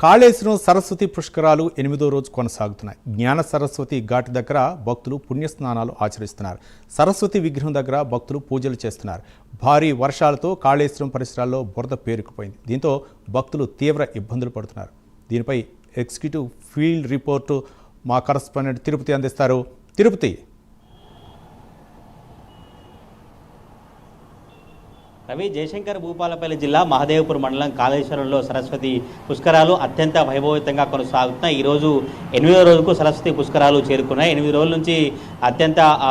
కాళేశ్వరం సరస్వతి పుష్కరాలు ఎనిమిదో రోజు కొనసాగుతున్నాయి. జ్ఞాన సరస్వతి ఘాట్ దగ్గర భక్తులు పుణ్యస్నానాలు ఆచరిస్తున్నారు. సరస్వతి విగ్రహం దగ్గర భక్తులు పూజలు చేస్తున్నారు. భారీ వర్షాలతో కాళేశ్వరం పరిసరాల్లో బురద పేరుకుపోయింది. దీంతో భక్తులు తీవ్ర ఇబ్బందులు పడుతున్నారు. దీనిపై ఎగ్జిక్యూటివ్ ఫీల్డ్ రిపోర్టు మా కరస్పాండెంట్ తిరుపతి అందిస్తారు. తిరుపతి రవి జయశంకర్ భూపాలపల్లి జిల్లా మహదేవపూర్ మండలం కాళేశ్వరంలో సరస్వతి పుష్కరాలు అత్యంత వైభవితంగా కొనసాగుతున్నాయి. ఈరోజు ఎనిమిదో రోజుకు సరస్వతి పుష్కరాలు చేరుకున్నాయి. ఎనిమిది రోజుల నుంచి అత్యంత ఆ,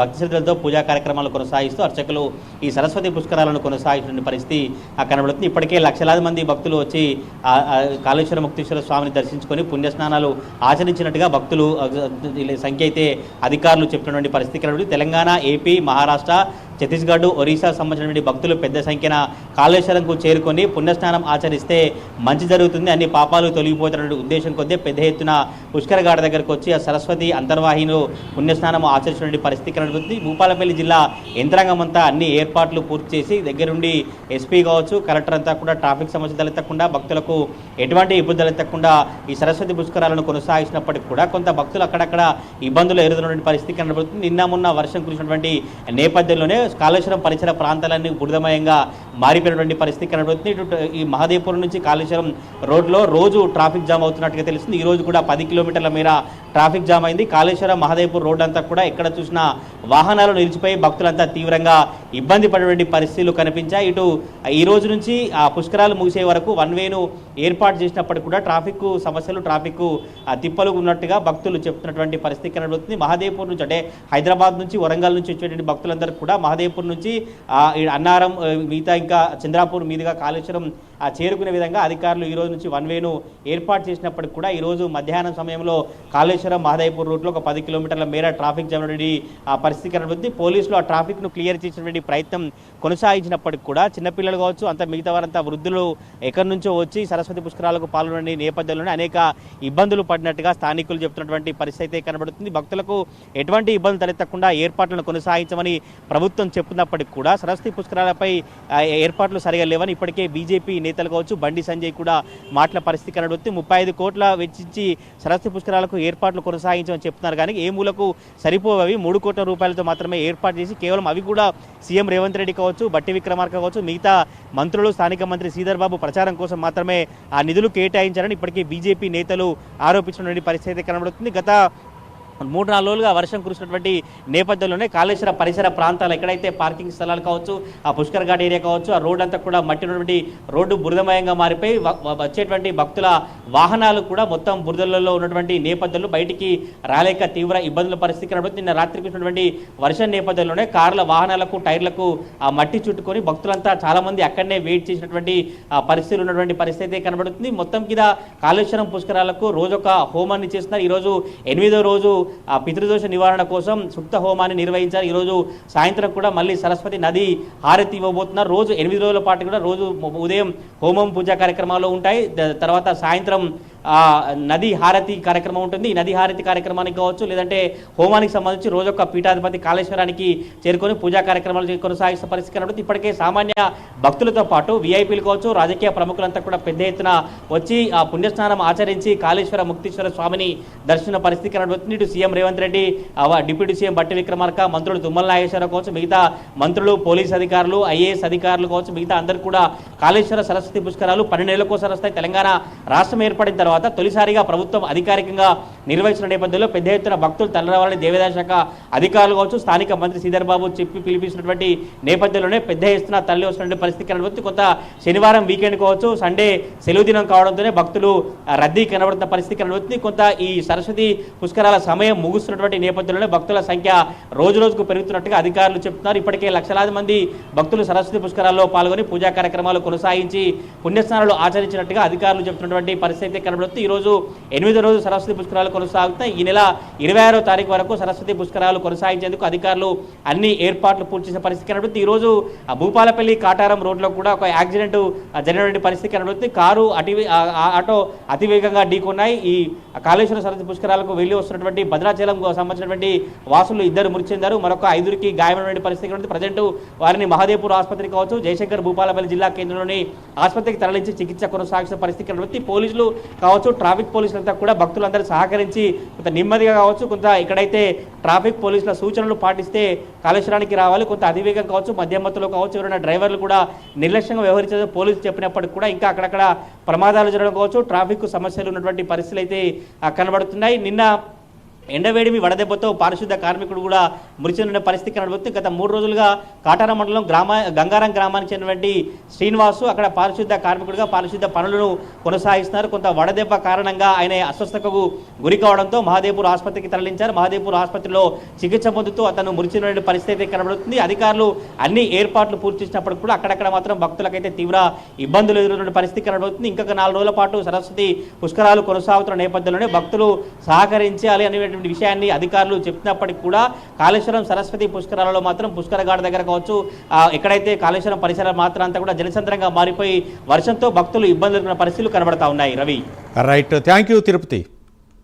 భక్తి శ్రద్ధలతో పూజా కార్యక్రమాలు కొనసాగిస్తూ అర్చకులు ఈ సరస్వతి పుష్కరాలను కొనసాగిస్తున్న పరిస్థితి ఆ కనబడుతుంది. ఇప్పటికే లక్షలాది మంది భక్తులు వచ్చి కాళేశ్వర ముక్తేశ్వర స్వామిని దర్శించుకొని పుణ్యస్నానాలు ఆచరించినట్టుగా భక్తులు సంఖ్య అయితే అధికారులు చెప్పినటువంటి పరిస్థితి కనబడి తెలంగాణ ఏపీ మహారాష్ట్ర ఛత్తీస్గఢ్ ఒరిస్సా సంబంధించినటువంటి భక్తులు పెద్ద సంఖ్యన కాళేశ్వరంకు చేరుకొని పుణ్యస్నానం ఆచరిస్తే మంచి జరుగుతుంది. అన్ని పాపాలు తొలగిపోతున్నటువంటి ఉద్దేశం కొద్దీ పెద్ద ఎత్తున పుష్కరఘాట దగ్గరకు వచ్చి ఆ సరస్వతి అంతర్వాహిను పుణ్యస్నానం ఆచరించినటువంటి పరిస్థితి కనబడుతుంది. భూపాలపల్లి జిల్లా యంత్రాంగం అంతా అన్ని ఏర్పాట్లు పూర్తి చేసి దగ్గరుండి ఎస్పీ కావచ్చు కలెక్టర్ అంతా కూడా ట్రాఫిక్ సమస్య తలెత్తకుండా భక్తులకు ఎటువంటి ఇబ్బంది తలెత్తకుండా ఈ సరస్వతి పుష్కరాలను కొనసాగించినప్పటికీ కూడా కొంత భక్తులు అక్కడక్కడ ఇబ్బందులు ఎదురుతున్నటువంటి పరిస్థితి కనబడుతుంది. నిన్న మొన్న వర్షం కురిసినటువంటి నేపథ్యంలోనే కాళేశ్వరం పరిసర ప్రాంతాలన్నీ బురదమయంగా మారిపోయినటువంటి పరిస్థితి కనబడుతుంది. ఇటు ఈ మహదేవ్పురం నుంచి కాళేశ్వరం రోడ్లో రోజు ట్రాఫిక్ జామ్ అవుతున్నట్టుగా తెలుస్తుంది. ఈ రోజు కూడా పది కిలోమీటర్ల మేర ట్రాఫిక్ జామ్ అయింది. కాళేశ్వరం మహదేవ్పూర్ రోడ్ అంతా కూడా ఎక్కడ చూసినా వాహనాలు నిలిచిపోయి భక్తులంతా తీవ్రంగా ఇబ్బంది పడేటువంటి పరిస్థితులు కనిపించాయి. ఇటు ఈ రోజు నుంచి ఆ పుష్కరాలు ముగిసే వరకు వన్ వేను ఏర్పాటు చేసినప్పటికీ కూడా ట్రాఫిక్ సమస్యలు ట్రాఫిక్ తిప్పలు ఉన్నట్టుగా భక్తులు చెప్తున్నటువంటి పరిస్థితి కనబడుతుంది. మహదేవ్పూర్ నుంచి అంటే హైదరాబాద్ నుంచి వరంగల్ నుంచి వచ్చేటువంటి భక్తులందరూ కూడా మహదేవ్పూర్ నుంచి ఆ, అన్నారం మిగతా ఇంకా చంద్రాపూర్ మీదుగా కాళేశ్వరం చేరుకునే విధంగా అధికారులు ఈ రోజు నుంచి వన్ వేను ఏర్పాటు చేసినప్పటికి కూడా ఈ రోజు మధ్యాహ్నం సమయంలో కాళేశ్వరం మహదేవ్పూర్ రూట్లో ఒక పది కిలోమీటర్ల మేర ట్రాఫిక్ జామ్ ఆ పరిస్థితి కనబడుతుంది. పోలీసులు ఆ ట్రాఫిక్ను క్లియర్ చేసినటువంటి ప్రయత్నం కొనసాగించినప్పటికి కూడా చిన్నపిల్లలు కావచ్చు అంత మిగతా వారంతా వృద్ధులు ఎక్కడి నుంచో వచ్చి సరస్వతి పుష్కరాలకు పాల్గొనే నేపథ్యంలోనే అనేక ఇబ్బందులు పడినట్టుగా స్థానికులు చెప్తున్నటువంటి పరిస్థితి అయితే కనబడుతుంది. భక్తులకు ఎటువంటి ఇబ్బందులు తలెత్తకుండా ఏర్పాట్లను కొనసాగించమని ప్రభుత్వం చెప్తున్నప్పటికీ కూడా సరస్వతి పుష్కరాలపై ఏర్పాట్లు సరిగా లేవని ఇప్పటికే బీజేపీ నేతలు కావచ్చు బండి సంజయ్ కూడా మాటల పరిస్థితి కనబడుతుంది ముప్పై ఐదు కోట్ల వెచ్చించి సరస్వతి పుష్కరాలకు ఏర్పాట్లు కొనసాగించమని చెప్తున్నారు. కానీ ఏ మూలకు సరిపోవవి మూడు కోట్ల రూపాయలతో మాత్రమే ఏర్పాటు చేసి కేవలం అవి కూడా సీఎం రేవంత్ రెడ్డి కావచ్చు బట్టి విక్రమార్క కావచ్చు మిగతా మంత్రులు స్థానిక మంత్రి శ్రీధర్ బాబు ప్రచారం కోసం మాత్రమే ఆ నిధులు కేటాయించారని ఇప్పటికే బీజేపీ నేతలు ఆరోపించినటువంటి పరిస్థితి కనబడుతుంది. గత మూడు నాలుగు రోజులుగా వర్షం కురిసినటువంటి నేపథ్యంలోనే కాళేశ్వర పరిసర ప్రాంతాలు ఎక్కడైతే పార్కింగ్ స్థలాలు కావచ్చు ఆ పుష్కర్ ఘాట్ ఏరియా కావచ్చు ఆ రోడ్ అంతా కూడా మట్టి ఉన్నటువంటి రోడ్డు బురదమయంగా మారిపోయి వచ్చేటువంటి భక్తుల వాహనాలు కూడా మొత్తం బురదలలో ఉన్నటువంటి నేపథ్యంలో బయటికి రాలేక తీవ్ర ఇబ్బందుల పరిస్థితి కనబడుతుంది. నిన్న రాత్రి కురిసినటువంటి వర్షం నేపథ్యంలోనే కార్ల వాహనాలకు టైర్లకు ఆ మట్టి చుట్టుకొని భక్తులంతా చాలామంది అక్కడనే వెయిట్ చేసినటువంటి పరిస్థితులు ఉన్నటువంటి పరిస్థితి అయితే కనబడుతుంది. మొత్తం మీద కాళేశ్వరం పుష్కరాలకు రోజు ఒక హోమాన్ని చేస్తున్నారు. ఈరోజు ఎనిమిదో రోజు ఆ పితృదోష నివారణ కోసం సుప్త హోమాన్ని నిర్వహించారు. ఈరోజు సాయంత్రం కూడా మళ్ళీ సరస్వతి నది హారతి ఇవ్వబోతున్నారు. రోజు ఎనిమిది రోజుల పాటు కూడా రోజు ఉదయం హోమం పూజా కార్యక్రమాలు ఉంటాయి. తర్వాత సాయంత్రం నది హారతి కార్యక్రమం ఉంటుంది. ఈ నది హారతి కార్యక్రమానికి కావచ్చు లేదంటే హోమానికి సంబంధించి రోజు ఒక పీఠాధిపతి కాళేశ్వరానికి చేరుకొని పూజా కార్యక్రమాలు కొనసాగిస్తున్న పరిస్థితి కనబడుతుంది. ఇప్పటికే సామాన్య భక్తులతో పాటు విఐపీలు కావచ్చు రాజకీయ ప్రముఖులంతా కూడా పెద్ద ఎత్తున వచ్చి ఆ పుణ్యస్నానం ఆచరించి కాళేశ్వర ముక్తీశ్వర స్వామిని దర్శన పరిస్థితి కనబడుతుంది. ఇటు CM Revanth Reddy deputy CM Bhatti Vikramarka మంత్రులు తుమ్మల నాగేశ్వరరావు కావచ్చు మిగతా మంత్రులు పోలీస్ అధికారులు ఐఏఎస్ అధికారులు కావచ్చు మిగతా అందరూ కూడా కాళేశ్వర సరస్వతి పుష్కరాలు పన్నెండు నెలలకోసారి వస్తాయి. తెలంగాణ రాష్ట్రం ఏర్పడిన తర్వాత తొలిసారిగా ప్రభుత్వం అధికారికంగా నిర్వహించిన నేపథ్యంలో పెద్ద ఎత్తున భక్తులు తరలిరావాలని దేవాదాయ శాఖ అధికారులు కావచ్చు స్థానిక మంత్రి శ్రీధర్ బాబు చెప్పి పిలిపించినటువంటి నేపథ్యంలోనే పెద్ద ఎత్తున తరలి వస్తున్న పరిస్థితి కనబడుతుంది. కొంత శనివారం వీకెండ్ కావచ్చు సండే సెలవు దినం కావడంతోనే భక్తులు రద్దీ కనబడుతున్న పరిస్థితి కనబడుతుంది. కొంత ఈ సరస్వతి పుష్కరాల సమయం ముగుస్తున్నటువంటి నేపథ్యంలోనే భక్తుల సంఖ్య రోజు రోజుకు పెరుగుతున్నట్టుగా అధికారులు చెప్తున్నారు. ఇప్పటికే లక్షలాది మంది భక్తులు సరస్వతి పుష్కరాల్లో పాల్గొని పూజా కార్యక్రమాలు కొనసాగించి పుణ్యస్నానాలు ఆచరించినట్టుగా అధికారులు చెప్తున్నటువంటి పరిస్థితి కనబడుతుంది. ఈ రోజు ఎనిమిదో రోజు సరస్వతి పుష్కరాలు కొనసాగుతాయి ఈ నెల ఇరవై ఆరో తారీఖు వరకు సరస్వతి పుష్కరాలు కొనసాగించేందుకు అధికారులు అన్ని ఏర్పాట్లు పూర్తి చేసిన పరిస్థితి కనబడుతుంది. ఈ రోజు ఆ భూపాలపల్లి కాటారం రోడ్లో కూడా ఒక యాక్సిడెంట్ జరిగినటువంటి పరిస్థితి కనబడుతుంది. కారు అతి ఆటో అతివేగంగా ఢీకొన్నాయి. ఈ కాళేశ్వర సరస్వతి పుష్కరాలకు వెళ్ళి వస్తున్నటువంటి భద్రాచలం సంబంధించినటువంటి వాసులు ఇద్దరు మృతి చెందారు మరొక ఐదురికి గాయమైనటువంటి పరిస్థితి కనబడుతుంది. ప్రజెంట్ వారిని మహదేపూర్ ఆసుపత్రి కావచ్చు జయశంకర్ భూపాలపల్లి జిల్లా కేంద్రంలోని ఆసుపత్రికి తరలించి చికిత్స కొనసాగిన పరిస్థితి కనబడుతుంది. పోలీసులు కావచ్చు ట్రాఫిక్ పోలీసులంతా కూడా భక్తులందరూ సహకరించి కొంత నెమ్మదిగా కావచ్చు కొంత ఇక్కడైతే ట్రాఫిక్ పోలీసుల సూచనలు పాటిస్తే కాళేశ్వరానికి రావాలి కొంత అధివేగం కావచ్చు మధ్యమత్తులో కావచ్చు ఎవరైనా డ్రైవర్లు కూడా నిర్లక్ష్యంగా వ్యవహరించే పోలీసులు చెప్పినప్పటికీ కూడా ఇంకా అక్కడక్కడ ప్రమాదాలు జరగడం కావచ్చు ట్రాఫిక్ సమస్యలు ఉన్నటువంటి పరిస్థితులు అయితే కనబడుతున్నాయి. నిన్న ఎండవేడిమి వడదెబ్బతో పారిశుద్ధ కార్మికుడు కూడా మృతి చెందిన పరిస్థితి కనబడుతుంది. గత మూడు రోజులుగా కాటార మండలం గ్రామ గంగారం గ్రామానికి చెందినటువంటి శ్రీనివాసు అక్కడ పారిశుద్ధ కార్మికుడిగా పారిశుద్ధ పనులను కొనసాగిస్తున్నారు. కొంత వడదెబ్బ కారణంగా ఆయన అస్వస్థతకు గురి కావడంతో మహాదేపూర్ ఆసుపత్రికి తరలించారు. మహాదేపూర్ ఆసుపత్రిలో చికిత్స పొందుతూ అతను మృతి చెందిన పరిస్థితి కనబడుతుంది. అధికారులు అన్ని ఏర్పాట్లు పూర్తి చేసినప్పుడు కూడా అక్కడక్కడ మాత్రం భక్తులకైతే తీవ్ర ఇబ్బందులు ఎదురవుతున్న పరిస్థితి కనబడుతుంది. ఇంకొక నాలుగు రోజుల పాటు సరస్వతి పుష్కరాలు కొనసాగుతున్న నేపథ్యంలోనే భక్తులు సహకరించాలి అనేటువంటి విషయాన్ని అధికారులు చెప్పినప్పటికీ కూడా కాళేశ్వరం సరస్వతి పుష్కరాలలో మాత్రం పుష్కరగాడ దగ్గర కావచ్చు ఆ, ఎక్కడైతే కాళేశ్వరం పరిసరాలు మాత్రం అంతా కూడా జనసంద్రంగా మారిపోయి వర్షంతో భక్తులు ఇబ్బందులు పరిస్థితులు కనబడతా ఉన్నాయి. Ravi. Right thank you Tirupati